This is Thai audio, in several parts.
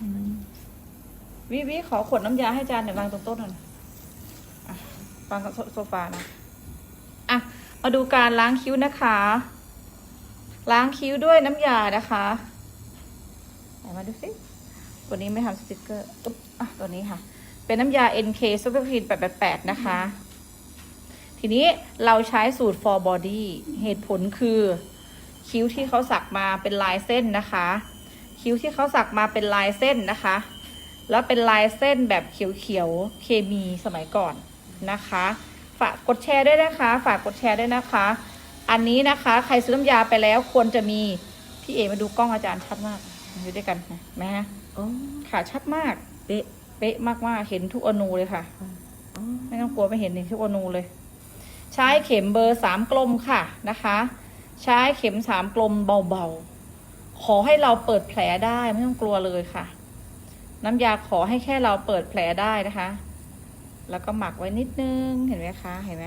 อืมวิวิขอขวดน้ำยาให้อาจารย์หน่อยวางตรงโต๊ะหน่อยอะวางกับโซโซฟานะอะมาดูการล้างคิ้วนะคะ ล้างคิ้วด้วยน้ำยานะคะไหนมาดูสิตัวนี้ไม่ทำสติกเกอร์อุ๊บอะตัวนี้ค่ะ เป็นน้ำยา NK Super Clean 888 นะคะ ทีนี้เราใช้สูตร for body เหตุผลคือ คิ้วที่เขาสักมาเป็นลายเส้นนะคะ คิ้วที่เขาสักมาเป็นลายเส้นนะคะ แล้วเป็นลายเส้นแบบเขียวๆเคมีสมัยก่อนนะคะ ฝากกดแชร์ด้วยนะคะ ฝากกดแชร์ด้วยนะคะ อันนี้นะคะ ใครซื้อน้ำยาไปแล้วควรจะมีพี่เอมาดูกล้องอาจารย์ชัดมากอยู่ด้วยกันเห็นไหมฮะอ๋อขาชัดมากเป๊ะเป๊ะมากๆเห็นทุกอนูเลยค่ะอ๋อไม่ต้องกลัวไม่เห็นทุกอนูเลย ใช้เข็มเบอร์สามกลมค่ะนะคะ ใช้เข็มสามกลมเบาๆ ขอให้เราเปิดแผลได้ไม่ต้องกลัวเลยค่ะ น้ำยาขอให้แค่เราเปิดแผลได้นะคะ แล้วก็หมักไว้นิดนึงเห็นไหมคะเห็นไหม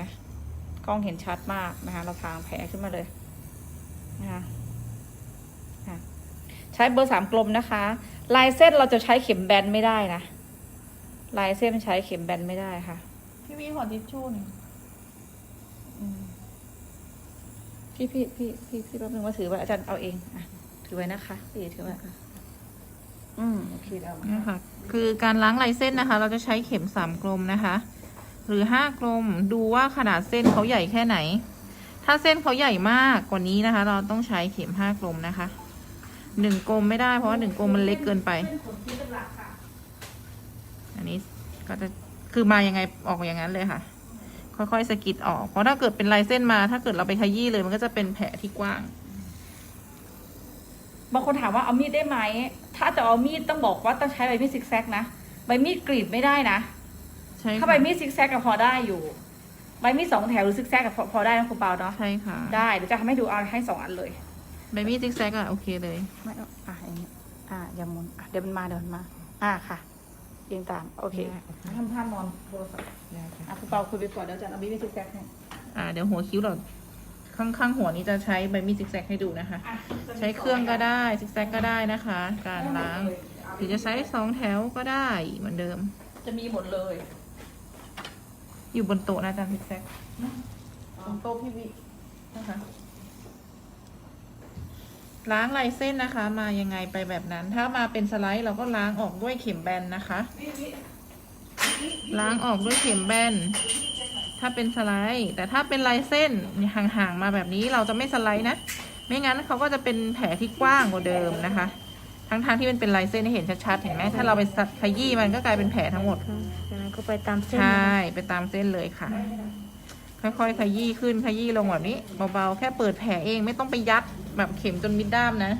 กล้องเห็นชัดมากนะคะ เราทางแผลขึ้นมาเลยนะคะใช้เบอร์สามกลมนะคะ ลายเส้นเราจะใช้เข็มแบนไม่ได้นะ ลายเส้นใช้เข็มแบนไม่ได้ค่ะ พี่วีขอทิชชู่หน่อยอืม พี่พี่พี่พี่พี่แป๊บนึงว่าถือไว้อาจารย์เอาเองอะถือไว้นะคะพี่ถือไว้อืมโอเคเดี๋ยวเอามานี่ค่ะคือการล้างลายเส้นนะคะ เราจะใช้เข็มสามกลมนะคะ หรือห้ากลมดูว่าขนาดเส้นเขาใหญ่แค่ไหน ถ้าเส้นเขาใหญ่มากกว่านี้นะคะ เราต้องใช้เข็มห้ากลมนะคะหนึ่งกลมไม่ได้เพราะว่าหนึ่งกลมมันเล็กเกินไป อันนี้ก็จะคือมายังไงออกอย่างนั้นเลยค่ะ ค่อยๆสะกิดออก เพราะถ้าเกิดเป็นลายเส้นมา ถ้าเกิดเราไปขยี้เลย มันก็จะเป็นแผลที่กว้าง บางคนถามว่าเอามีดได้ไหม ถ้าจะเอามีดต้องบอกว่าต้องใช้ใบมีดซิกแซกนะ ใบมีดกรีดไม่ได้นะ ใช่ถ้าค่ะใบมีดซิกแซกก็พอได้อยู่ ใบมีดสองแถวหรือซิกแซกก็พอพอได้นะคุณเปาเนาะ ใช่ค่ะได้เดี๋ยวจะทำให้ดูเอาให้สองอันเลย ใบมีดซิกแซกอะโอเคเลย ไม่เอาอะอย่างนี้อะอย่าหมุนอะเดี๋ยวมันมาเดี๋ยวมันมา อะค่ะเรี ยงตาม โอเคได้ค่ะทำท่านอนโทรศัพท์ได้ค่ะอะคุณเปาคุยไปก่อนเดี๋ยวอาจะเอามีดซิกแซกให้อ่าเดี๋ยวหัวคิ้วเราข้างข้างหัวนี้จะใช้ใบมีดซิกแซกให้ดูนะคะอะใช้เครื่องก็ได้ซิกแซกก็ได้นะคะ การล้างหรือจะใช้สองแถวก็ได้เหมือนเดิม จะมีหมดเลย อยู่บนโต๊ะนะอาจารย์ซิกแซกตรงโต๊ะพี่วินะคะ ล้างลายเส้นนะคะ มายังไงไปแบบนั้น ถ้ามาเป็นสไลด์เราก็ล้างออกด้วยเข็มแบนนะคะวิวิล้างออกด้วยเข็มแบน ถ้าเป็นสไลด์ แต่ถ้าเป็นลายเส้นห่างๆมาแบบนี้เราจะไม่สไลด์นะ ไม่งั้นเขาก็จะเป็นแผลที่กว้างกว่าเดิมนะคะ ทั้งๆที่มันเป็นลายเส้นให้เห็นชัดๆ เห็นไหมถ้าเราไปสัขยี้มันก็กลายเป็นแผลทั้งหมดจากนั้นก็ไปตามเส้นใช่นะคะไปตามเส้นเลยค่ะ ค่อยๆขยี้ขึ้นขยี้ลงแบบนี้เบาๆแค่เปิดแผลเองไม่ต้องไปยัดแบบเข็มจนมิดด้ามนะ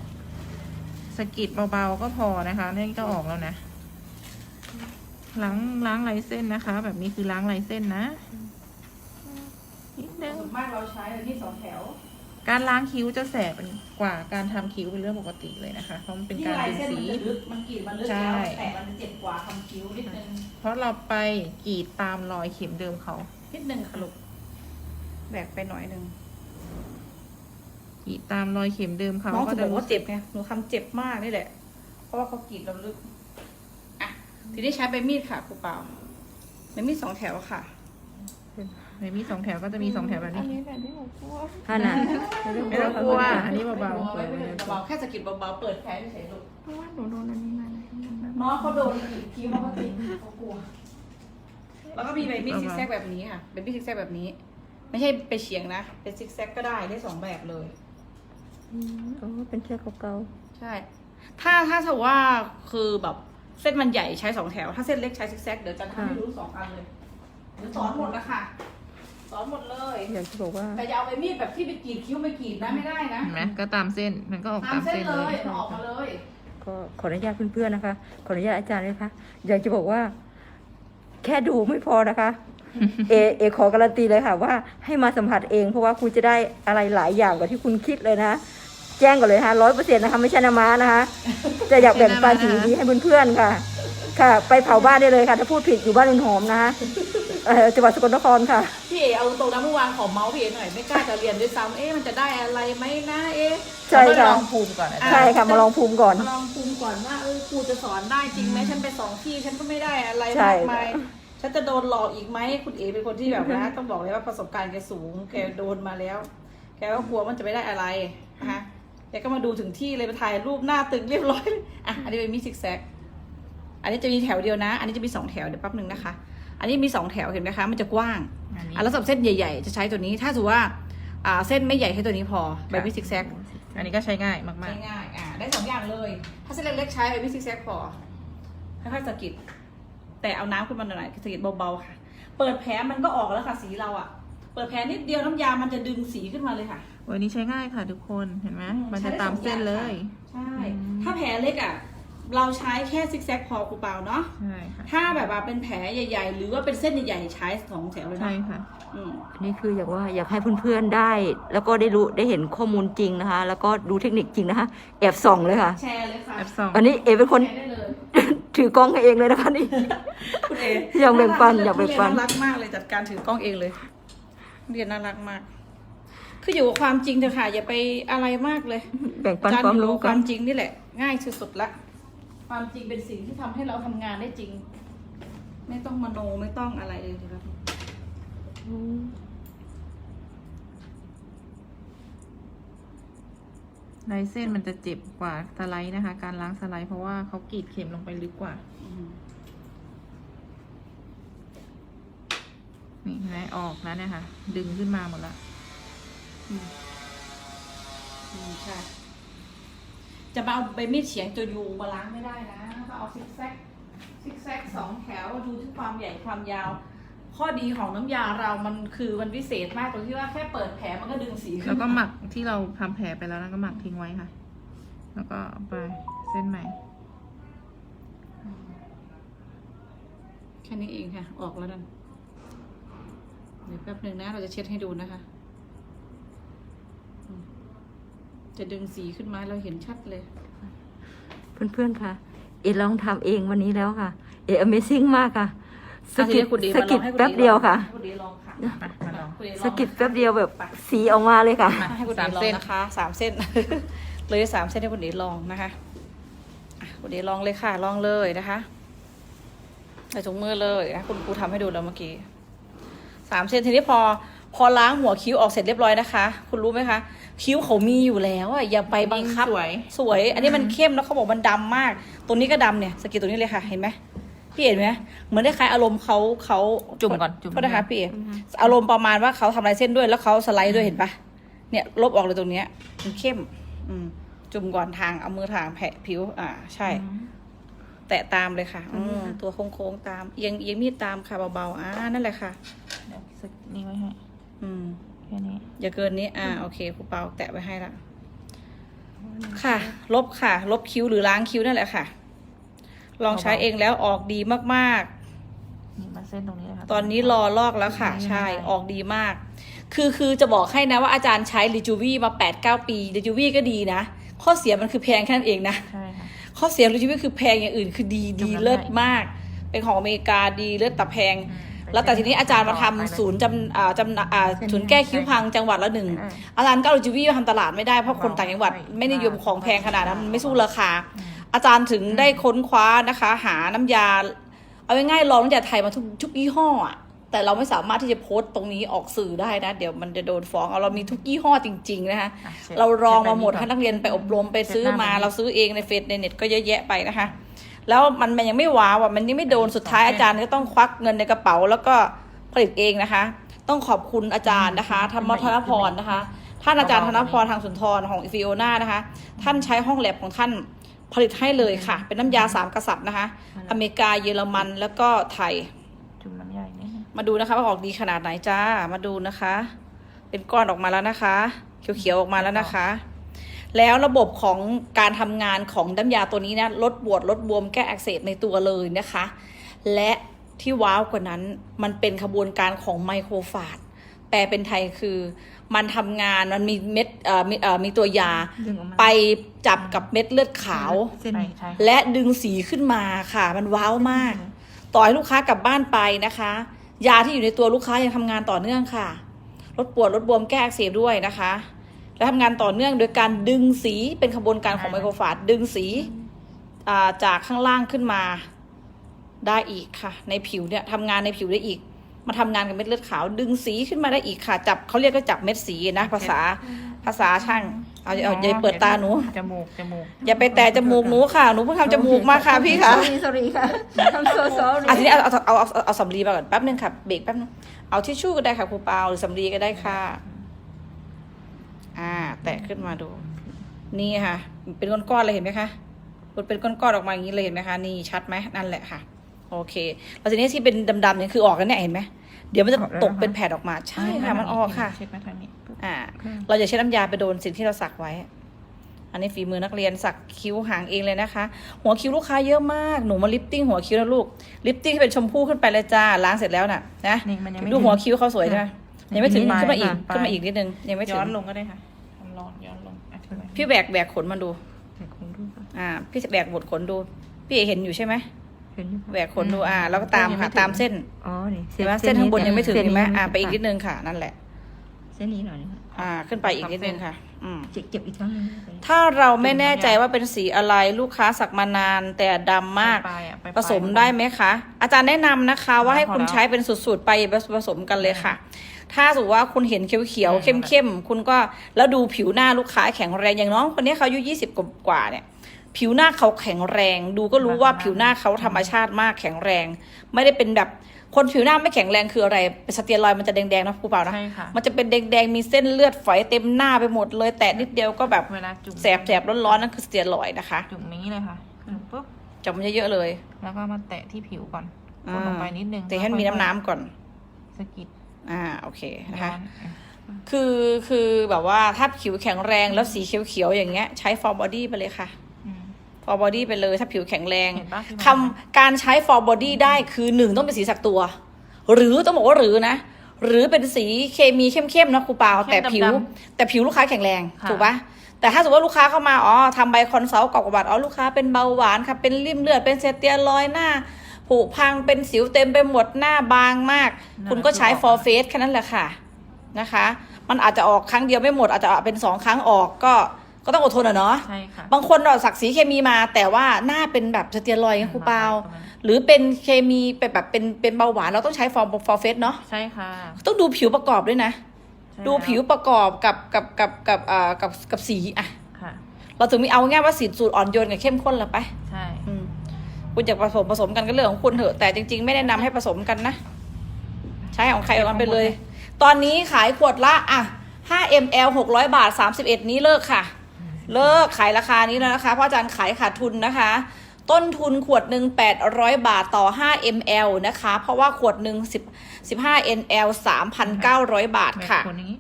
สะกิดเบาๆก็พอนะคะนี่ก็ออกแล้วนะล้างล้างลายเส้นนะคะ แบบนี้คือล้างลายเส้นนะนิดนึงส่วนมากเราใช้แบบที่สองแถว การล้างคิ้วจะแสบกว่าการทำคิ้วเป็นเรื่องปกติเลยนะคะเพราะมันเป็นที่การลายดึงเส้นสีมันจะลึกมันกรีดมันลึกใช่แล้วแต่มันจะเจ็บกว่าทำคิ้วนิดนึงเพราะเราไปกรีดตามรอยเข็มเดิมเขานิดนึงค่ะลูก แบกไปหน่อยนึงกรีดตามรอยเข็มเดิมเขาน้องก็จะบจะอกว่าเจ็บไงหนูทำเจ็บมากนี่แหละ เพราะว่าเขากรีดเราลึกอะทีนี้ใช้ใบมีดค่ะครูเปล่าใบมีดสองแถวค่ะไม่มีสองแถวก็จะมีสองแถวแบบนี้ท่านน่ะไม่ต้องกลัวอันนี้เบาเบาๆเบาๆแค่สะกิดเบาๆเปิดแผลเฉยๆลูกเพราะว่าหนูโดนอันนี้มาเลยน้องเขาโดนกรีดคิ้วเขาก็ติดเขากลัว แล้วก็มีใบมีดซิกแซกแบบนี้ค่ะเป็นมีดซิกแซกแบบนี้ ไม่ใช่ไปเฉียงนะ เป็นซิกแซกก็ได้ได้สองแบบเลย อืมอ๋อเป็นเชือกเก่าใช่ ถ้าถ้าสมมติว่าคือแบบเส้นมันใหญ่ใช้สองแถว ถ้าเส้นเล็กใช้ซิกแซกเดี๋ยวจะทำให้รู้สองอันเลยเดี๋ยวสอนหมดแล้วค่ะ สอนหมดเลย ๆอยากจะบอกว่าแต่อย่าเอาไปมีดแบบที่ไปกรีดคิ้วไปกรีดนะไม่ได้นะๆเห็นไหมก็ตามเส้นมันก็ออกตาตามมเส้นเส้นเลเลยยเอาออกมาเลย ก็ขออนุญาตเพื่อนๆนะคะ ขออนุญาตอาจารย์เลยนะคะอยากจะบอกว่า แค่ดูไม่พอนะคะ เอเอขอการันตีเลยค่ะว่าให้มาสัมผัสเอง เพราะว่าคุณจะได้อะไรหลายอย่างกว่าที่คุณคิดเลยนะ แจ้งก่อนเลยนะคะร้อยเปอร์เซ็นต์นะคะไม่ใช่นามานะคะ จะอยากแบ่งปันสิ่งดีๆให้เพื่อนๆค่ะ ค่ะ ไปเผาบ้านได้เลยค่ะ ถ้าพูดผิดอยู่บ้านอุนหอมนะคะเอ่อจังหวัดสกลนครค่ะ พี่เอเอาตรงนะเมื่อวานขอเมาส์พี่เอหน่อยไม่กล้าจะเรียนด้วยซ้ำเอ๊ะมันจะได้อะไรไหมนะเอ๊ะใช่เราต้องค่ะลองภูมิก่อนอาจารย์ใช่ค่ะมาลองภูมิก่อนลองภูมิก่อนว่าเออครูจะสอนได้จริงไหมฉันไปสองที่ฉันก็ไม่ได้อะไรใช่มากมาย ฉันจะโดนหลอกอีกไหมคุณเอเป็นคนที่แบบนะต้องบอกเลยว่าประสบการณ์แกสูงแกโดนมาแล้ว แกก็กลัวมันจะไม่ได้อะไรนะคะแกก็มาดูถึงที่เลยมาถ่ายรูปหน้าตึงเรียบร้อยเลยอะอันนี้เป็นมิซิกแซกอันนี้จะมีแถวเดียวนะ อันนี้จะมีสองแถวเดี๋ยวแป๊บหนึ่งนะคะ อันนี้มีสองแถวเห็นไหมคะ มันจะกว้างอันนี้อะแล้วสำหรับเส้นใหญ่ๆ จะใช้ตัวนี้ ถ้าสมมติว่าอ่าเส้นไม่ใหญ่ให้ตัวนี้พอใบมิซิกแซกอันนี้ก็ใช้ง่ายมากใช้ง่ายอ่าได้สองอย่างเลย ถ้าเส้นเล็กๆใช้ใบมิซิกแซกพอค่อยๆสะกิด แต่เอาน้ำขึ้นมาหน่อยๆสะกิดเบาๆค่ะ เปิดแผลมันก็ออกแล้วค่ะสีเราอะเปิดแผลนิดเดียวน้ำยามันจะดึงสีขึ้นมาเลยค่ะๆวันนี้ใช้ง่ายค่ะทุกคนเห็นไหมอืมมันจะตามเส้นเลย ใช่ อืม ถ้าแผลเล็กอะเราใช้แค่ซิกแซกพอครูเปาเนาะ ใช่ค่ะถ้าแบบว่าเป็นแผลใหญ่ ๆ หรือว่าเป็นเส้นใหญ่ๆใช้สองแถวเลยใช่เนาะค่ะ อืมอันนี้คืออยากว่าอยากให้เพื่อนๆได้ แล้วก็ได้รู้ได้เห็นข้อมูลจริงนะคะ แล้วก็ดูเทคนิคจริงนะคะ แอบส่องเลยค่ะ แชร์เลยค่ะแอปสองอันนี้เอเป็นคนแชร์ได้เลย ถือกล้องให้เองเลยนะคะนี่ คุณเออยากแบ่งปันอยากแบ่งปันทุเรียน่ารักมากเลยจัดการถือกล้องเองเลยเรียนน่ารักมาก คืออยู่กับความจริงเถอะค่ะอย่าไปอะไรมากเลยแบ่งปันการความอยู่รู้กับคกัวาน มจริงนี่แหละ ง่ายสุดๆละ ความจริงเป็นสิ่งที่ทำให้เราทำงานได้จริง ไม่ต้องมโนไม่ต้องอะไรเลยครับ ลายเส้นมันจะเจ็บกว่าสไลด์นะคะ การล้างสไลด์เพราะว่าเขากรีดเข็มลงไปลึกกว่านี่เห็นไหมออกแล้วเนี่ยค่ะ ดึงขึ้นมาหมดละอืมอืมใช่จะมาเอาใบมีดเฉียงตัวยูมาล้างไม่ได้นะก็เอาซิกแซกซิกแซกสองแถวดูที่ความใหญ่ความยาว ข้อดีของน้ำยาเรามันคือมันพิเศษมากตรงที่ว่าแค่เปิดแผลมันก็ดึงสีขึ้นแล้วก็หมักที่เราทำแผลไปแล้วแล้วก็หมักทิ้งไว้ค่ะ แล้วก็เอาไปเส้นใหม่ แค่นี้เองค่ะ ออกแล้วนั่นเดี๋ยวแป๊บหนึ่งนะ เราจะเช็ดให้ดูนะคะอืมจะดึงสีขึ้นมาเราเห็นชัดเลย เพื่อนๆค่ะ เอลองทำเองวันนี้แล้วค่ะ เอ Amazing มากค่ะ สะกิดอะทีนี้คุณดีสะกิดมาลองให้คุณแป๊บเดียวค่ะให้คุณดีลองค่ะมามาลองคุณดีลองสะกิดแป๊บเดียวแบบสีออกมาเลยค่ะมาให้คุณดีลองนะคะสามเส้นเลยสามเส้นให้คุณดีลองนะคะอะคุณดีลองเลยค่ะลองเลยนะคะใส่ถุงมือเลยนะคุณครูทำให้ดูแล้วเมื่อกี้สามเส้นทีนี้พอพอล้างหัวคิ้วออกเสร็จเรียบร้อยนะคะ คุณรู้ไหมคะ คิ้วเขามีอยู่แล้วอะอย่าไปบังคับสวย สวย อันนี้มันเข้มแล้วเขาบอกมันดำมาก ตัวนี้ก็ดำเนี่ยสกิดตัวนี้เลยค่ะเห็นไหม พี่เห็นไหมเหมือนได้คล้ายอารมณ์เขาเขาจุ่มก่อนจุ่มก็นะคะพี่เอ๋อารมณ์ประมาณว่าเขาทำลายเส้นด้วยแล้วเขาสไลด์ด้วยเห็นปะเนี่ยลบออกเลยตรงเนี้ยมันเข้ม อืม จุ่มก่อนทางเอามือทางแผะผิว อ่า ใช่ แตะตามเลยค่ะ อืมตัวโค้งๆตามเอียงเอียงมีดตามค่ะเบาๆอ่านั่นแหละค่ะเดี๋ยวสักนี่ไว้ให้อืมแค่นี้อย่าเกินนี้ อ่าโอเคครูเปาแตะไว้ให้ละค่ะ ลบค่ะ ลบคิ้วหรือล้างคิ้วนั่นแหละค่ะ ลองใช้เองแล้วออกดีมากๆนี่มาเส้นตรงนี้เลยค่ะตอนนี้รอลอกแล้วค่ะไม่ใช่ได้ออกดีมาก คือคือจะบอกให้นะว่าอาจารย์ใช้ลิจูวี่มา8ปดเปีลิจูวี่ก็ดีนะ ข้อเสียมันคือแพงแค่นั้นเองนะใช่ค่ะข้อเสียลิจูวี่คือแพงอย่างอื่นคือดีดีจำนำเลิศได้มาก เป็นของอเมริกาดีเลิศแต่แพงอืมแล้วแต่ทีนี้อาจารย์มาทำไปเลยศูนย์จำอ่าจำอ่าศูนย์แก้คิ้วพังจังหวัดละหนึ่งเอออาจารย์ก็เอาลิจูวี่มาทำตลาดไม่ได้เพราะคนต่างจังหวัด ไม่ไม่นิยมของแพงขนาดนั้นมันไม่สู้ราคา อืมอาจารย์ถึงได้ค้นคว้านะคะ หาน้ำยา เอาง่ายๆลองน้ำยาไทยมาทุกทุกยี่ห้ออะแต่เราไม่สามารถที่จะโพสต์ตรงนี้ออกสื่อได้นะ เดี๋ยวมันจะโดนฟ้องเอาเรามีทุกยี่ห้อจริง ๆ นะคะอะช็เราลองมาหมดช็ให้ก่อนักเรียนไปอบรมไปซื้อมาเช็ดหน้าเราซื้อเองในเฟซในเน็ตก็เยอะแยะไปนะคะ แล้วมันมันยังไม่ว้าวอะมันยังไม่โดนสุดท้ายอาจารย์ก็ต้องควักเงินในกระเป๋า แล้วก็ผลิตเองนะคะ ต้องขอบคุณอาจารย์นะคะธรรมธนพรนะคะ ท่านอาจารย์ธนพรทางสุนทรของฟิโอนานะคะ ท่านใช้ห้องแลบของท่าน ผลิตให้เลยค่ะ เป็นน้ำยาสามกษัตริย์นะคะ อเมริกาเยอรมันแล้วก็ไทย จุ่มน้ำยาอีกนิดนึงมาดูนะคะว่าออกดีขนาดไหนจ้า มาดูนะคะ เป็นก้อนออกมาแล้วนะคะ เขียวๆออกมาแล้วนะคะ แล้วระบบของการทำงานของน้ำยาตัวนี้นะลดบวดลดบวมแก้อักเสบในตัวเลยนะคะ และที่ว้าวกว่านั้นมันเป็นขบวนการของไมโครฟาดแปลเป็นไทยคือ มันทำงานมันมีเม็ดเอ่อมีเอ่อมีตัวยา ดึงออกมา ไปจับกับเม็ดเลือดขาว เส้นนี้ใช่ค่ะและดึงสีขึ้นมาค่ะ มันว้าวมาก ต่อให้ลูกค้ากลับบ้านไปนะคะ ยาที่อยู่ในตัวลูกค้ายังทำงานต่อเนื่องค่ะ ลดปวดลดบวมแก้อักเสบด้วยนะคะ และทำงานต่อเนื่องโดยการดึงสีเป็นขบวนการของไมโครฟาดดึงสีอ่าจากข้างล่างขึ้นมาได้อีกค่ะ ในผิวเนี่ยทำงานในผิวได้อีก มาทำงานกับเม็ดเลือดขาว ดึงสีขึ้นมาได้อีกค่ะ จับเขาเรียกก็จับเม็ดสีนะ ภาษาภาษาช่างเอาเอาอย่าเปิดตาหนูจมูกจมูกอย่าไปแตะจมูกหนูค่ะหนูเพิ่งทำจมูกมาค่ะพี่ค่ะ sorry sorry ค่ะ I'm so sorry อะทีนี้เอาเอาเอาเอาเอาเอาสำลีมาก่อนแป๊บนึงค่ะเบรกแป๊บนึงเอาทิชชู่ก็ได้ค่ะครูเปาหรือสำลีก็ได้ค่ะ อ่า แตะขึ้นมาดู นี่ค่ะ เป็นก้อนๆเลยเห็นไหมคะมันเป็นก้อนๆออกมาอย่างนี้เลยเห็นไหมคะนี่ชัดไหมนั่นแหละค่ะ โอเคแล้วทีนี้ที่เป็นดำๆเนี่ยคือออกแล้วเนี่ยเห็นไหมเดี๋ยวมันจะออกแล้วตกนะคะเป็นแผ่นออกมาใช่ค่ะมันออกค่ะเช็ดมาทางนี้ปุ๊บอ่า เราจะใช้น้ำยาไปโดนสิ่งที่เราสักไว้ อันนี้ฝีมือนักเรียนสักคิ้วหางเองเลยนะคะ หัวคิ้วลูกค้าเยอะมากหนูมาลิฟติ้งหัวคิ้วนะลูกลิฟติ้งให้เป็นชมพู่ขึ้นไปเลยจ้าล้างเสร็จแล้วน่ะนะนี่มันยังไม่ดูหัวคิ้วเขาสวยใช่ไหมยังไม่ถึงนิดหน่อยขึ้นมาอีกค่ะขึ้นมาอีกนิดนึงยังไม่ถึย้งอนลงก็ได้ค่ะทำร้อนย้อนลงอธิบายพี่แบกแบกขนมาดูแต่คงดูค่ะอ่าพี่แบกบดขนดู พี่เอกเห็นอยู่ใช่ไหม เห็นอยู่ค่ะแบกขนดูอ่าแล้วก็ตามค่ะ ตามเส้นอ๋อนี่เห็นไหมเส้นข้างบนยังไม่ถึงส้เห็นไหมนี้อ่าไปอีกนิดค่ะนึงค่ะ นั่นแหละ เส้นนี้หน่อยนะคะอ่า ขึ้นไปอีกนิดนึงค่ะ อืมเจ็บเจ็บอีกครั้งหนึงถ้าเราไม่แน่ใจว่าเป็นสีอะไรลูกค้าสักมานานแต่ดำมากปลายๆอะปลายๆผสมได้ไหมคะ อาจารย์แนะนำนะคะ ว่าให้คุณพอแล้วใช้เป็นสูตรๆไปผสมกันเลยค่ะถ้าสมมติว่าคุณเห็นเขียวอืๆมเข้มๆ คุณก็แล้วดูผิวหน้าลูกค้าแข็งแรงอย่างน้องคนนี้เขาอายุยี่สิบกว่าๆเนี่ย ผิวหน้าเขาแข็งแรง ดูก็รู้ว่าผิวหน้าเขาธรรมชาติมากแข็งแรง ไม่ได้เป็นแบบคนผิวหน้าไม่แข็งแรงคืออะไรเป็นสเตียรอยด์มันจะแดงๆนะครูเปล่านะใช่ค่ะมันจะเป็นแดงๆมีเส้นเลือดฝอยเต็มหน้าไปหมดเลย แต่นิดเดียวก็แบบเวลาจุ่มแสบๆร้อนๆนั่นคือสเตียรอยด์นะคะจุ่มอย่างนี้เลยค่ะจุ่มปุ๊บจับมันเยอะๆเลย แล้วก็มาแตะที่ผิวก่อนกอ่าดลงไปนิดนึงแต่ให้มันมีน้ำน้ำๆก่อนสะกิดอ่าโอเคนะคะย้อนอะคือคือแบบว่าถ้าผิวแข็งแรงแล้วสีเขียวๆอย่างเงี้ย ใช้ for body ไปเลยค่ะอืม for body ไปเลยถ้าผิวแข็งแรงเห็นปะที่มันคำการใช้ for body ได้คือหนึ่งต้องเป็นสีสักตัว หรือต้องบอกว่าหรือนะ หรือเป็นสีเคมีเข้มๆนะครูเปาแต่ผิว แต่ผิวลูกค้าแข็งแรงค่ะถูกปะแต่ถ้าสมมติว่าลูกค้าเข้ามาอ๋อทำใบคอนซัลท์กรอกบัตรอ๋อลูกค้าเป็นเบาหวานค่ะเป็นริ่มเลือดเป็นเซเตียรอยด์หน้าผุพังเป็นสิวเต็มไปหมดหน้าบางมาก คุณก็ใช้ for face แค่นั้นแหละค่ะนะคะ มันอาจจะออกครั้งเดียวไม่หมดอาจจะเป็นสองครั้งออกก็ ก็ต้องอดทนอะเนาะใช่ค่ะบางคนเราสักสีเคมีมา แต่ว่าหน้าเป็นแบบสเตียรอยด์ไงครูเปาประมาณนั้นหรือเป็นเคมีเป็นแบบเป็นเป็นเบาหวานเราต้องใช้ฟอร์ฟอร์เฟสเนาะใช่ค่ะ ต้องดูผิวประกอบด้วยนะใช่ดูผิวประกอบกับกับกับกับอ่ากับกับสีอะค่ะเราถึงมีเอาง่ายว่าสีสูตรอ่อนโยนกับเข้มข้นละไปใช่อืมคุณอยากผสมผสมกันก็เรื่องของคุณเถอะแต่จริง ๆ ไม่แนะนำให้ผสมกันนะใช้ของใครของมันไปเลย ตอนนี้ขายขวดละอะ5 ml 600 บาท 31 นี้เลิกค่ะ เลิกขายราคานี้แล้วนะคะ เพราะอาจารย์ขายขาดทุนนะคะ ต้นทุนขวดหนึ่ง800 บาทต่อ 5 ml นะคะ เพราะว่าขวดหนึ่ง10 15 ml 3,900 บาทค่ะแบบคนนี้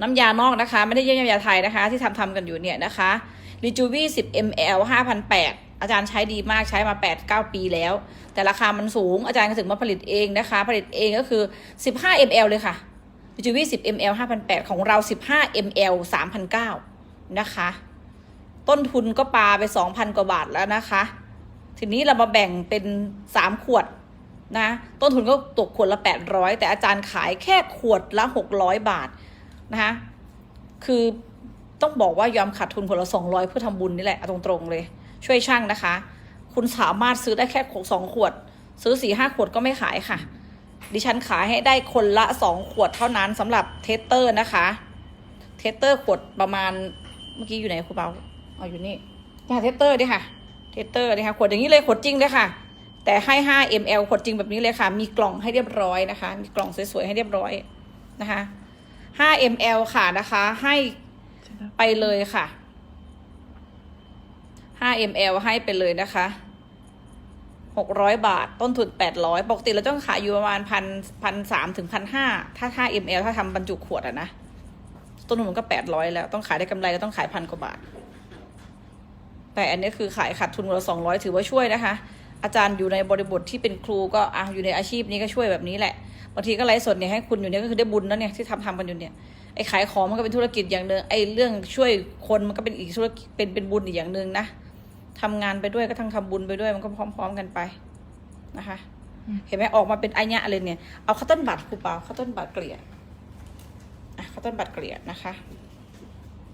น้ำยานอกนะคะ ไม่ได้เยี่ยมยาไทยนะคะ ที่ทำทำกันอยู่เนี่ยนะคะรีจูวี่10 ml 5,800อาจารย์ใช้ดีมากใช้มา 8-9 ปีแล้ว แต่ราคามันสูงอาจารย์ก็ถึงมาผลิตเองนะคะ ผลิตเองก็คือ 15 ml เลยค่ะรีจูวี่10 ml 5,800 ของเรา 15 ml 3,900 นะคะ ต้นทุนก็ปาไป2,000กว่าบาทแล้วนะคะ ทีนี้เรามาแบ่งเป็น3ขวดนะ ต้นทุนก็ตกขวดละ800แต่อาจารย์ขายแค่ขวดละ600บาทนะคะคือต้องบอกว่ายอมขาดทุนคนละสองร้อยเพื่อทำบุญนี่แหละตรงๆเลย ช่วยช่างนะคะ คุณสามารถซื้อได้แค่สองขวด ซื้อสี่ห้าขวดก็ไม่ขายค่ะ ดิฉันขายให้ได้คนละสองขวดเท่านั้นสำหรับเทสเตอร์นะคะ เทสเตอร์ขวดประมาณ เมื่อกี้อยู่ไหนครูเปาเอาอยู่นี่เนี่เทสเตอร์ดิค่ะ เทสเตอร์ดิค่ะ ขวดอย่างนี้เลยขวดจริงเลยค่ะ แต่ให้ 5 ml ขวดจริงแบบนี้เลยค่ะ มีกล่องให้เรียบร้อยนะคะ มีกล่องสวยๆให้เรียบร้อยนะคะ 5 ml ค่ะนะคะ ให้ไปเลยค่ะ 5 ml ให้ไปเลยนะคะ600 บาท ต้นทุน 800 ปกติเราต้องขายอยู่ประมาณพันพันสามถึงพันห้าถ้า 5 ml ถ้าทำบรรจุขวดอะนะ ต้นทุนมันก็800แล้ว ต้องขายได้กำไรก็ต้องขายพันกว่าบาท แต่อันนี้คือขายขาดทุนคนละ200ถือว่าช่วยนะคะ อาจารย์อยู่ในบริบทที่เป็นครูก็อะอยู่ในอาชีพนี้ก็ช่วยแบบนี้แหละบางทีก็ไลฟ์สดเนี่ยให้คุณอยู่เนี่ยก็คือได้บุญนะเนี่ยที่ทำทำกันอยู่เนี่ยไอ้ขายของมันก็เป็นธุรกิจอย่างหนึ่งไอ้เรื่องช่วยคนมันก็เป็นอีกธุรกิจเป็นเป็นบุญอีกอย่างหนึ่งนะทำงานไปด้วยก็ทั้งทำบุญไปด้วยมันก็พร้อม ๆ กันไปนะคะ เห็นไหมออกมาเป็นอัญญะเลยเนี่ยเอาข้าวต้นบัตรครูเปาข้าวต้นบัตรเกลี่ย อะข้าวต้นบัตรเกลี่ยนะคะ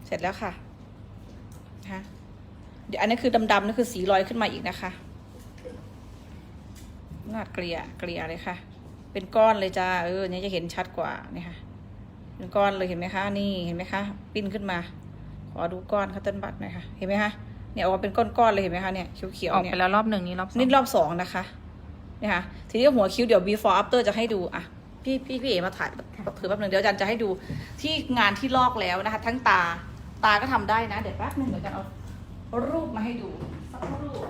เสร็จแล้วค่ะนะคะเดี๋ยวอันนี้คือดำๆนี่คือสีลอยขึ้นมาอีกนะคะนาดเกลี่ยเกลี่ยเลยค่ะ เป็นก้อนเลยจ้าเออเนี่ยจะเห็นชัดกว่าเนี่ยค่ะเป็นก้อนเลยเห็นไหมคะ นี่เห็นไหมคะ ปิ้นขึ้นมา ขอดูก้อนข้าวต้นบัตรหน่อยค่ะ เห็นไหมคะเนี่ยออกมาเป็นก้อนๆเลยเห็นไหมคะเนี่ยเขียวออกๆเนี่ไปยแล้วรอบหนึ่งนี่รอบสองนี่รอบสองนะคะเนี่ยค่ะทีนี้หัวคิ้วเดี๋ยว before after จะให้ดูอะ พี่พี่พี่เอมาถ่ายถือแป๊บหนึ่งเดี๋ยวอาจารย์จะให้ดูที่งานที่ลอกแล้วนะคะ ทั้งตาตาก็ทำได้นะ เดี๋ยวแป๊บหนึงเดี๋ยวอาจารย์เอารูปมาให้ดูสักรูป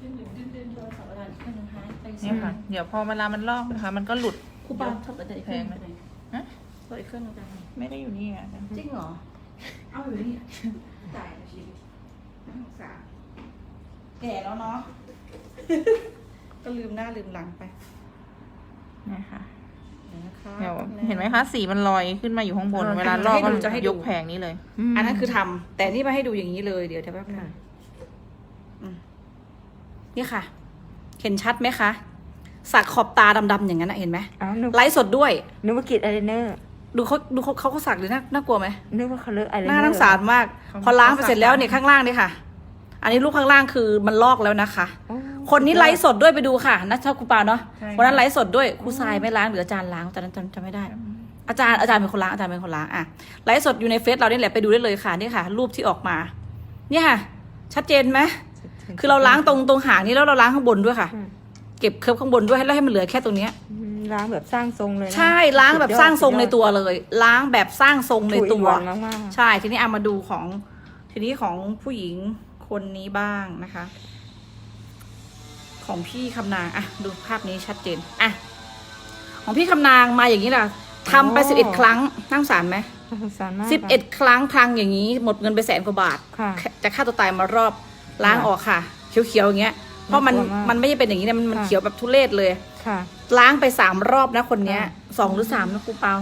ดึงดึงดึงดึงโทรศัพท์อาจารย์อีกเครื่องหนึงหายไปนี่ค่ะ เดี๋ยวพอเวลามันลอกนะคะ มันก็หลุดครูปาชอบอาจารย์อีกเครื่องหนึงฮะตัวอีกเครื่องหนึงอาจารย์ไม่ได้อยู่นี่อะจริงเหรอ เอาอยู่นี่จ่ายชีวิตน่าสงสารแก่แล้วเนาะ ก็ลืมหน้าลืมหลังไปนี่ค่ะเดี๋ยวนะคะเดี๋ยวเห็นไหมคะสีมันลอยขึ้นมาอยู่ข้างบนเออเวลาลอกก็ให้ดูจะให้ดูยกแผงนี้เลยอันนั้นคือทำแต่นี่มาให้ดูอย่างนี้เลยเดี๋ยวเดี๋ยวแป๊บนึงอืมนี่ค่ะ เห็นชัดไหมคะสักขอบตาดำๆอย่างนั้นนะเห็นไหมอ้าวนึกไลฟ์สดด้วย นึกว่ากิดอะไรเนอร์ดูเขาดูเขาเขาเขาสักเลยน่าน่ากลัวไหม นึกว่าเขาเลิกอะไรน่าทั้งสารมาก พอล้างไปเสร็จแล้วเนี่ยข้างล่างเนี่ยค่ะ อันนี้รูปข้างล่างคือมันลอกแล้วนะคะ คนนี้ไลฟ์สดด้วยไปดูค่ะนัชชาครูปาเนาะใช่ค่ะวันนั้นไลฟ์สดด้วยครูทรายไม่ล้างหรืออาจารย์ล้างตอนนั้นจำจำไม่ได้ อาจารย์อาจารย์เป็นคนล้างอาจารย์เป็นคนล้างอะไลฟ์สดอยู่ในเฟซเราเนี่ยแหละไปดูได้เลยค่ะนี่ค่ะ รูปที่ออกมา เนี่ยค่ะ ชัดเจนไหมคือเราล้างตรงตรงหางนี้แล้วเราล้างข้างบนด้วยค่ะ อืมเก็บเคิร์ฟข้างบนด้วยแล้วให้มันเหลือแค่ตรงเนี้ย อืมล้างแบบสร้างทรงเลยนะใช่ล้างแบบสร้างทรงในตัวเลย ล้างแบบสร้างทรงในถุยตัวหวานมากๆ ใช่ ทีนี้เอามาดูของ ทีนี้ของผู้หญิงคนนี้บ้างนะคะ ของพี่คำนางอะดูภาพนี้ชัดเจนอะของพี่คำนางมาอย่างนี้แหละทำไปสิบเอ็ดครั้งนั่าสงสารไหมน่าสงสารมากสิบเอ็ดครั้งพังอย่างนี้ หมดเงินไปแสนกว่าบาท ค่ะจะฆ่าตัวตายมารอบล้างออกค่ะ เขียวๆอย่างเงี้ย เพราะมันน่ากลัวมากมันไม่ใช่เป็นอย่างนี้นะมันมันค่ะ เขียวแบบทุเรศเลย ค่ะ ล้างไปสามรอบนะคนเนี้ยค่ะสองหรือสามนะครูเปา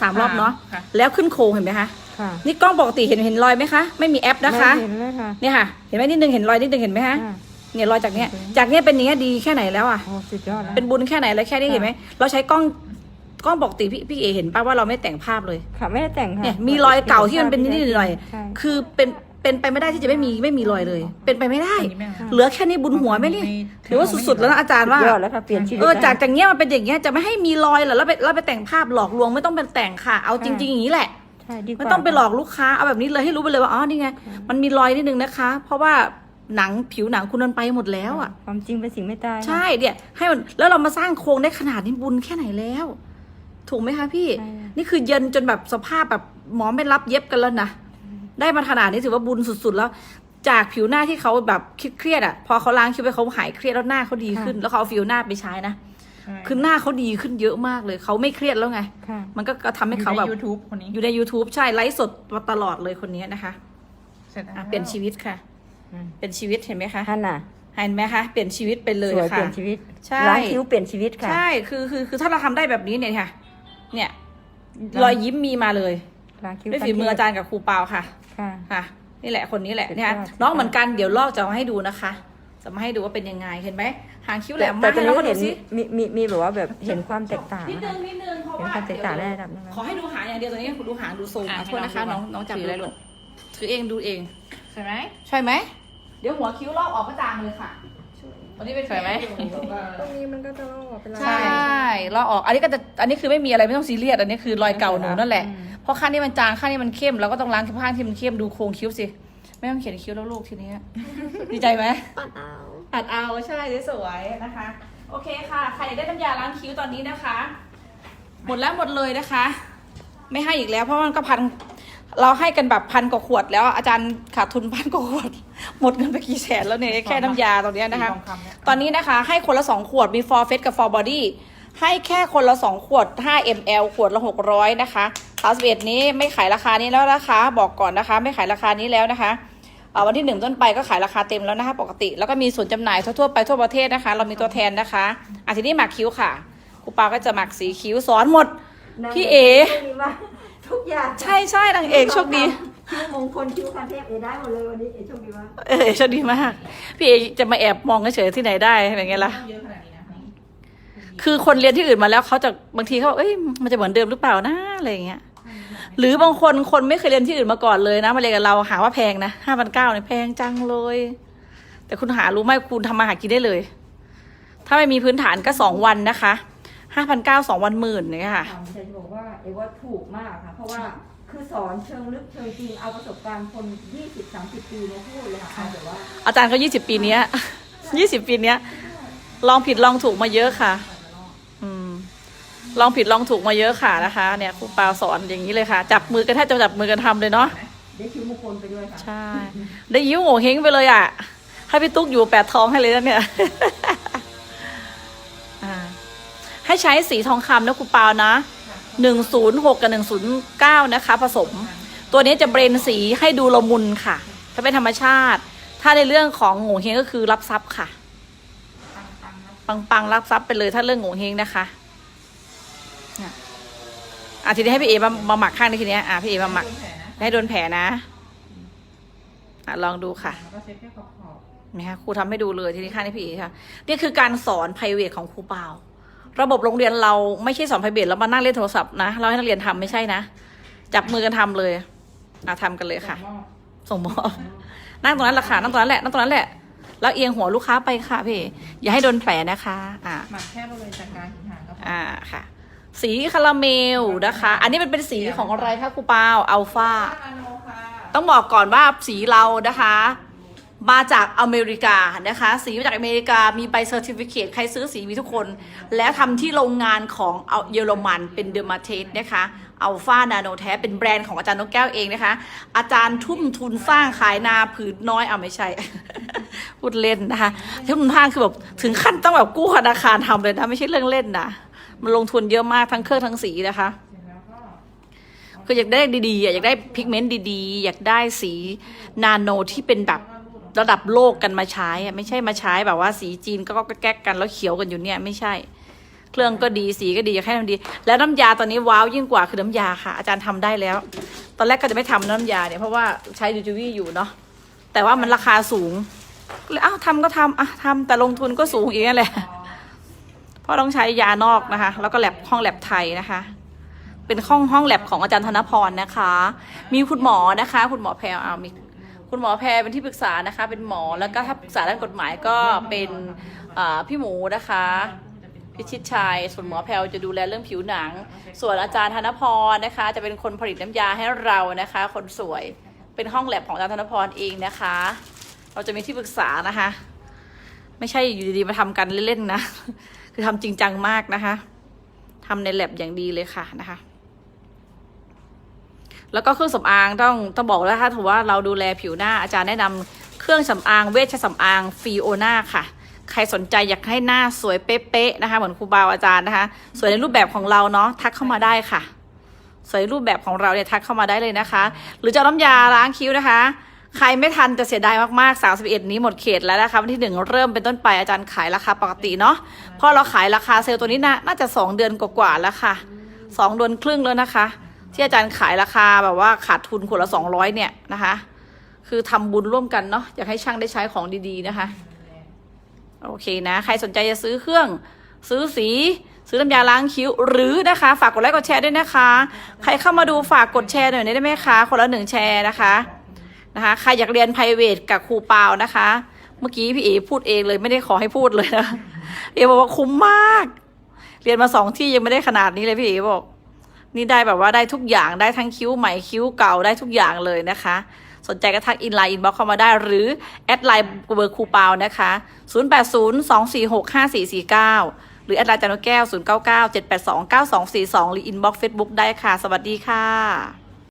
สามรอบเนาะค่ะ แล้วขึ้นโครงเห็นไหมคะค่ะนี่กล้องปกติเห็นเห็นรอยไหมคะ ไม่มีแอปนะคะ ไม่เห็นเลยค่ะเนี่ยค่ะ เห็นไหมนิดนึงเห็นรอยนิดนึงเห็นไหมคะ อ่า เนี่ยรอยจากเนี้ยโอเคจากเนี้ยเป็นอย่างเงี้ยดีแค่ไหนแล้วอะ โอ้สุดยอดแล้วเป็นบุญแค่ไหนแล้วแค่นี้ค่ะ เห็นไหม เราใช้กล้องกล้องปกติพี่พี่เอเห็นป่ะว่าเราไม่แต่งภาพเลย ค่ะไม่ได้แต่งค่ะเนี่ยมีรอยเก่าที่มันเป็นนิดๆหน่อยใช่ๆคือเป็นเป็นไปไม่ได้ที่จะไม่มีไม่มีรอยเลย เป็นไปไม่ได้ อันนี้ไม่เอาเหลือแค่นี้บุญหัวไหมนี่ถือว่าสุดๆแล้วนะอาจารย์ว่าสุดยอดแล้วค่ะเปลี่ยนชีวิตเออได้จากจากเนี้ยมันเป็นอย่างเงี้ยจะไม่ให้มีรอยเหรอแล้วไปแล้วไปแต่งภาพหลอกลวงไม่ต้องเป็นแต่งค่ะ เอาจริง ๆ อย่างนี้แหละ ใช่ดีกว่า ไม่ต้องไปหลอกลูกค้าเอาแบบนี้เลยให้รู้ไปเลยว่าอ๋อนี่ไงมันมีรอยนิดนึงนะคะ เพราะว่า หนังผิวหนังคุณมันไปหมดแล้วอะ ความจริงเป็นสิ่งไม่ตายใช่เนี่ยให้มันแล้วเรามาสร้างโครงได้ขนาดนี้บุญแค่ไหนแล้ว ถูกไหมคะพี่ใช่นี่คือเย็นจนแบบสภาพแบบหมอไม่รับเย็บกันแล้วนะได้มาขนาดนี้ถือว่าบุญสุด ๆ แล้ว จากผิวหน้าที่เขาแบบเครียดๆอะ พอเขาล้างคิ้วไปเขาหายเครียดแล้วหน้าเขาดีขึ้น แล้วเขาเอาฟิวหน้าไปใช้นะใช่คือหน้าเขาดีขึ้นเยอะมากเลย เขาไม่เครียดแล้วไงค่ะมันก็ทำให้เขาแบบอยู่ใน YouTube คนนี้อยู่ใน YouTube ใช่ไลฟ์สดมาตลอดเลยคนนี้นะคะเสร็จแล้วอะเปลี่ยนชีวิตค่ะอืม เป็นชีวิตเห็นไหมคะท่านน่ะเห็นไหมคะเปลี่ยนชีวิตไปเลยสวยเปค่ะ ลี่ยนชีวิตใช่ ล้างคิ้วเปลี่ยนชีวิตค่ะ ใช่คือคือคือถ้าเราทำได้แบบนี้เนี่ยค่ะ เนี่ยรอยยิ้มมีมาเลยล้างคิ้วด้วยฝีมืออาจารย์กับครูเปาค่ะ ค่ะ ค่ะ นี่แหละคนนี้แหละสุดยอดเนี่ยสุดยอด น้องเหมือนกันเดี๋ยวลอกจะมาให้ดูนะคะ จะมาให้ดูว่าเป็นยังไงเห็นไหมหางคิ้วแหลมแต่มากตอนให้นี้เราก็เห็ดูนสิมีมีมีแบบว่าแบบเห็นความแตกต่างนิดนึนะงนิดนึงเพราะเห็นว่าความแตกต่างได้ระดับหนึงนะขอให้ดูหางอย่างเดียวตอนนี้ดูหางดูทรงอะอะโทษนะคะให้น้น้อองงดูน้องจับถืออะไรดูลูกถือเองดูเอง ใช่ไหมใช่ไหม เดี๋ยวหัวคิ้วลอกออกก็จางเลยค่ะวันนี้เป็นสวยไหม ตรงนี้มันก็จะลอกเป็นลายใช่ลอกออก อันนี้ก็จะอันนี้คือไม่มีอะไรไม่ต้องซีเรียสอันนี้คือรอยเก่าหนูนั่นแหละ เพราะข้างนี้มันจางข้างนี้มันเข้มเราก็ต้องล้างข้างที่มันเข้มดูโครงคิ้วสิ ไม่ต้องเขียนคิ้วแล้วลูกทีนี้ดีใจไหมปัดเอาปัดเอาใช่สวยๆนะคะ โอเคค่ะ ใครอยากได้น้ำยาล้างคิ้วตอนนี้นะคะ หมดแล้วหมดเลยนะคะ ไม่ให้อีกแล้วเพราะมันก็พัน เราให้กันแบบพันกว่าขวดแล้วอาจารย์ขาดทุนพันกว่าขวด หมดเงินไปกี่แสนแล้วเนี่ยแค่น้ำยาตรงเนี้ยนะคะทองคำเนี่ยตอนนี้นะคะให้คนละ 2 ขวดมี for face กับ for body ให้แค่คนละ 2 ขวด 5 ml ขวดละ 600 นะคะ31นี้ไม่ขายราคานี้แล้วนะคะ บอกก่อนนะคะ ไม่ขายราคานี้แล้วนะคะเอ่อวันที่1ต้นไปก็ขายราคาเต็มแล้วนะคะ ปกติ แล้วก็มีส่วนย์จำหน่ายทั่วๆไปทั่วประเทศนะคะ เรามีตัวแทนนะคะอะทีนี้หมักคิ้วค่ะครูปาก็จะหมักสีคิ้วสอนหมดพี่เอ๋ ทุกอย่างใช่ใช่นางเอกโชคดี คิ้วมงคลคิ้วคันเทพเอได้หมดเลยวันนี้เอโชคดีมากเออโชคดีมาก พี่เอจะมาแอบมองเฉยๆที่ไหนได้อย่างเงี้ยล่ะ เยอะขนาดนี้นะคือคนเรียนที่อื่นมาแล้วเขาจะบางทีเขาบอกเอ้ยมันจะเหมือนเดิมหรือเปล่านะอะไรอย่างเงี้ย หรือบางคนคนไม่เคยเรียนที่อื่นมาก่อนเลยนะมาเรียนกับเราหาว่าแพงนะห้าพันเก้าเนี่ยแพงจังเลย แต่คุณหารู้ไหมคุณทำมาหากินได้เลย ถ้าไม่มีพื้นฐานก็สองวันนะคะ ห้าพันเก้าสองวันหมื่นเนี่ยค่ะถามจะบอกว่าเอว่าถูกมากค่ะ เพราะว่าคือสอนเชิงลึกเชิงจริงเอาประสบการณ์คน20 30ปีมาพูดเลยค่ะเอาแบบว่าอาจารย์ก็ยี่สิบปีเนี้ยยี่สิบปีเนี้ย ลองผิดลองถูกมาเยอะค่ะ อืม ลองผิดลองถูกมาเยอะค่ะนะคะ เนี่ยครูปาวสอนอย่างนี้เลยค่ะ จับมือกันแทบจะจับมือกันทำเลยเนาะได้คิ้วมงคลไปด้วยค่ะใช่ ได้ยิ้วโง่เฮงไปเลยอะให้พี่ตุ๊กอยู่แปดทองให้เลยนะเนี่ยอ่า ให้ใช้สีทองคำนะครูปาวนะหนึ่งศูนย์หกกับหนึ่งศูนย์เก้านะคะ ผสม ตัวนี้จะเบรนสีให้ดูละมุนค่ะ ถ้าเป็นธรรมชาติ ถ้าในเรื่องของโง่เฮงก็คือรับทรัพย์ค่ะ ปังปังๆรับทรัพย์ไปเลยถ้าเรื่องโง่เฮงนะคะเนี่ยอะทีนี้ให้พี่เอมามาหมักข้างในทีเนี้ยอะพี่เอมาหมักแผลนะให้โดนแผลนะอะลองดูค่ะแล้วก็เช็ดแค่ขอบขอบนะคะครูทำให้ดูเลยทีนี้ค่ะนี่พี่เอค่ะนี่คือการสอน p r i v a t ของครูเปา ระบบโรงเรียนเราไม่ใช่สอน p r i v a t แล้วมานั่งเล่นโทรศัพท์นะ เราให้นักเรียนทำไม่ใช่นะ จับมือกันทำเลยอะทำกันเลยค่ะหม้อส่งมอบนั่งตรงนั้นแหละค่ะนั่งตรงนั้นแหละนั่งตรงนั้นแหละ แล้วเอียงหัวลูกค้าไปค่ะพี่ อย่าให้โดนแผลนะคะ อ่าหมักแค่บริเวณจากกลางถึงหางก็พออ่าค่ะ สีคาราเมลนะคะ อันนี้มันเป็นสีของอะไรคะครูเปาอัลฟาอาโนค่ะต้องบอกก่อนว่าสีเรานะคะ มาจากอเมริกานะคะ สีมาจากอเมริกามีใบเซอร์ติฟิเคใครซื้อสีมีทุกคน แล้วทำที่โรงงานของเยอรมันเป็นเดอร์มาเทสนะคะอัลฟานาโนแท้เป็นแบรนด์ของอาจารย์นกแก้วเองนะคะ อาจารย์ทุ่มทุนสร้างขายนาผืนน้อยเอะไม่ใช่ พูดเล่นนะคะทุ่มท่างคือแบบถึงขั้นต้องแบบกู้ธนาคารทำเลยนะ ไม่ใช่เรื่องเล่นนะมันลงทุนเยอะมากทั้งเครื่องทั้งสีนะคะคืออยากได้ดีๆอยากได้พิกเมนต์ดีๆ อยากได้สีนาโนที่เป็นแบบ ระดับโลกกันมาใช้ไม่ใช่มาใช้แบบว่าสีจีนก็ก็แก๊กกันแล้วเขียวกันอยู่เนี่ยไม่ใช่ เครื่องก็ดีสีก็ดีอยากให้มันดี แล้วน้ำยาตอนนี้ว้าวยิ่งกว่าคือน้ำยาค่ะ อาจารย์ทำได้แล้ว ตอนแรกก็จะไม่ทำน้ำยาเนี่ยเพราะว่าใช้ดิจิวี่อยู่เนาะแต่ว่ามันราคาสูงเลยอ้าวทำก็ทำอะทำแต่ลงทุนก็สูงอีกนั่นแหละเพราะต้องใช้ยานอกนะคะ แล้วก็แลบห้องแลบไทยนะคะ เป็นห้องห้องแลบของอาจารย์ธนพรนะคะ มีคุณหมอนะคะ คุณหมอแพรเอามี คุณหมอแพรเป็นที่ปรึกษานะคะ เป็นหมอแล้วก็ถ้าปรึกษาด้านกฎหมายก็เป็นพี่หมูนะคะพิชิตชัย ส่วนหมอแพรจะดูแลเรื่องผิวหนัง ส่วนอาจารย์ธนพรนะคะ จะเป็นคนผลิตน้ำยาให้เรานะคะ คนสวยเป็นห้องแลบของอาจารย์ธนพรเองนะคะ เราจะมีที่ปรึกษานะคะ ไม่ใช่อยู่ดีๆมาทำกันเล่นๆนะ คือทำจริงจังมากนะคะทำในแลบอย่างดีเลยค่ะนะคะ แล้วก็เครื่องสำอางต้องต้องบอกแล้วถ้าถือว่าเราดูแลผิวหน้าอาจารย์แนะนำเครื่องสำอางเวชสำอางฟีโอนาค่ะ ใครสนใจอยากให้หน้าสวยเป๊ะๆนะคะ เหมือนครูบาอาจารย์นะคะ สวยในรูปแบบของเราเนาะทักเข้ามาได้ค่ะ สวยรูปแบบของเราเนี่ยทักเข้ามาได้เลยนะคะ หรือจะน้ำยาล้างคิ้วนะคะใครไม่ทันจะเสียดายมากๆ 31 นี้หมดเขตแล้วนะคะวันที่หนึ่งเริ่มเป็นต้นไปอาจารย์ขายราคาปกติเนาะพราะเราขายราคาเซลล์ตัวนี้นะน่าจะสองเดือนกว่าๆแล้วค่ะสองเดือนครึ่งแล้วนะคะ ที่อาจารย์ขายราคาแบบว่าขาดทุนคนละสองร้อยเนี่ยนะคะ คือทำบุญร่วมกันเนาะอยากให้ช่างได้ใช้ของดีๆนะคะ โอเคนะ ใครสนใจจะซื้อเครื่อง ซื้อสี ซื้อน้ำยาล้างคิ้ว หรือนะคะ ฝากกดไลค์กดแชร์ด้วยนะคะ ใครเข้ามาดูฝากกดแชร์หน่อยได้ไหมคะคนละหนึ่งแชร์นะคะนะคะใครอยากเรียน p r i v a t กับครูเปานะคะ เมื่อกี้พี่เอพูดเองเลยไม่ได้ขอให้พูดเลยนะเอบอกว่าคุ้มมาก เรียนมาสองที่ยังไม่ได้ขนาดนี้เลยพี่เอบอก นี่ได้แบบว่าได้ทุกอย่างได้ทั้งคิ้วใหม่คิ้วเก่าได้ทุกอย่างเลยนะคะ สนใจก็ทักอินไลน์อินบ็อกเข้ามาได้ หรือแอดไลน์เบอร์คูปานะคะ 0802465449 หรือแอดไลน์จานุแก้ว 099 782 9242 หรืออินบ็อกเฟซบุ๊กได้ค่ะ สวัสดีค่ะ